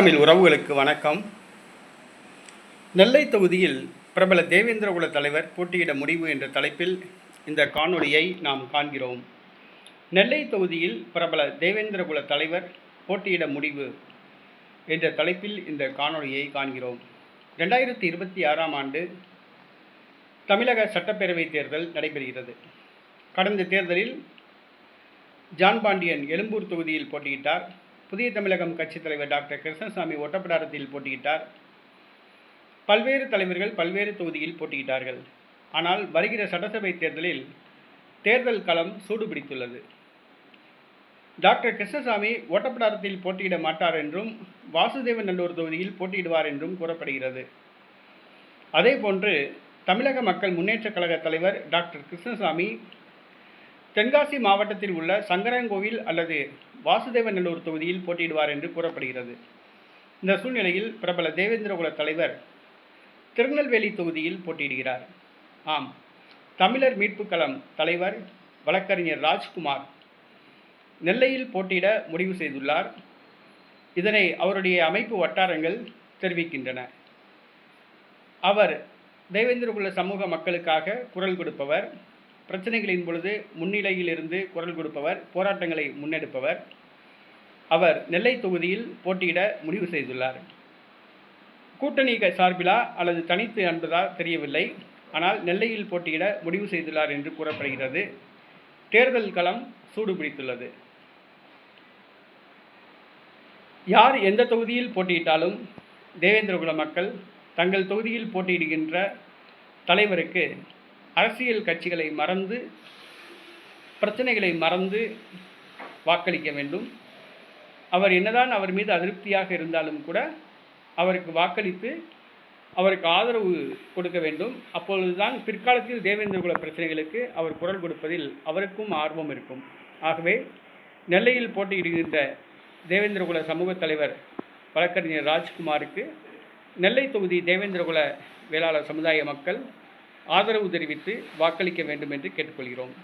தமிழ் உறவுகளுக்கு வணக்கம். நெல்லை தொகுதியில் பிரபல தேவேந்திரகுல தலைவர் போட்டியிட முடிவு என்ற தலைப்பில் இந்த காணொளியை நாம் காண்கிறோம். நெல்லை தொகுதியில் பிரபல தேவேந்திரகுல தலைவர் போட்டியிட முடிவு என்ற தலைப்பில் இந்த காணொளியை காண்கிறோம். ரெண்டாயிரத்தி இருபத்தி ஆறாம் ஆண்டு தமிழக சட்டப்பேரவை தேர்தல் நடைபெறுகிறது. கடந்த தேர்தலில் ஜான் பாண்டியன் எழும்பூர் தொகுதியில் போட்டியிட்டார். புதிய தமிழகம் கட்சித் தலைவர் டாக்டர் கிருஷ்ணசாமி ஒட்டப்பிடாரத்தில் போட்டியிட்டார். பல்வேறு தலைவர்கள் பல்வேறு தொகுதியில் போட்டியிட்டார்கள். ஆனால் வருகிற சட்டசபை தேர்தலில் தேர்தல் களம் சூடுபிடித்துள்ளது. டாக்டர் கிருஷ்ணசாமி ஓட்டப்பிடாரத்தில் போட்டியிட மாட்டார் என்றும் வாசுதேவன் நல்லூர் தொகுதியில் போட்டியிடுவார் என்றும் கூறப்படுகிறது. அதேபோன்று தமிழக மக்கள் முன்னேற்றக் கழக தலைவர் டாக்டர் கிருஷ்ணசாமி தென்காசி மாவட்டத்தில் உள்ள சங்கரங்கோவில் அல்லது வாசுதேவநல்லூர் தொகுதியில் போட்டியிடுவார் என்று கூறப்படுகிறது. இந்த சூழ்நிலையில் பிரபல தேவேந்திரகுல தலைவர் திருநெல்வேலி தொகுதியில் போட்டியிடுகிறார். ஆம் தமிழர் மீட்புக் களம் தலைவர் வழக்கறிஞர் ராஜ்குமார் நெல்லையில் போட்டியிட முடிவு செய்துள்ளார். இதனை அவருடைய அமைப்பு வட்டாரங்கள் தெரிவிக்கின்றன. அவர் தேவேந்திரகுல சமூக மக்களுக்காக குரல் கொடுப்பவர் பிரச்சனைகளின் பொழுது முன்னிலையில் இருந்து குரல் கொடுப்பவர் போராட்டங்களை முன்னெடுப்பவர். அவர் நெல்லை தொகுதியில் போட்டியிட முடிவு செய்துள்ளார். கூட்டணி சார்பிலா அல்லது தனித்து என்பதா தெரியவில்லை. ஆனால் நெல்லையில் போட்டியிட முடிவு செய்துள்ளார் என்று கூறப்படுகிறது. தேர்தல் களம் சூடு பிடித்துள்ளது. யார் எந்த தொகுதியில் போட்டியிட்டாலும் தேவேந்திரகுல மக்கள் தங்கள் தொகுதியில் போட்டியிடுகின்ற தலைவருக்கு அரசியல் கட்சிகளை மறந்து பிரச்சனைகளை மறந்து வாக்களிக்க வேண்டும். அவர் என்னதான் அவர் மீது அதிருப்தியாக இருந்தாலும் கூட அவருக்கு வாக்களித்து அவருக்கு ஆதரவு கொடுக்க வேண்டும். அப்பொழுதுதான் பிற்காலத்தில் தேவேந்திரகுல பிரச்சனைகளுக்கு அவர் குரல் கொடுப்பதில் அவருக்கும் ஆர்வம் இருக்கும். ஆகவே நெல்லையில் போட்டியிடுகின்ற தேவேந்திரகுல சமூக தலைவர் வழக்கறிஞர் ராஜ்குமாருக்கு நெல்லை தொகுதி தேவேந்திரகுல வேளாளர் சமுதாய மக்கள் ஆதரவு தெரிவித்து வாக்களிக்க வேண்டும் என்று கேட்டுக்கொள்கிறோம்.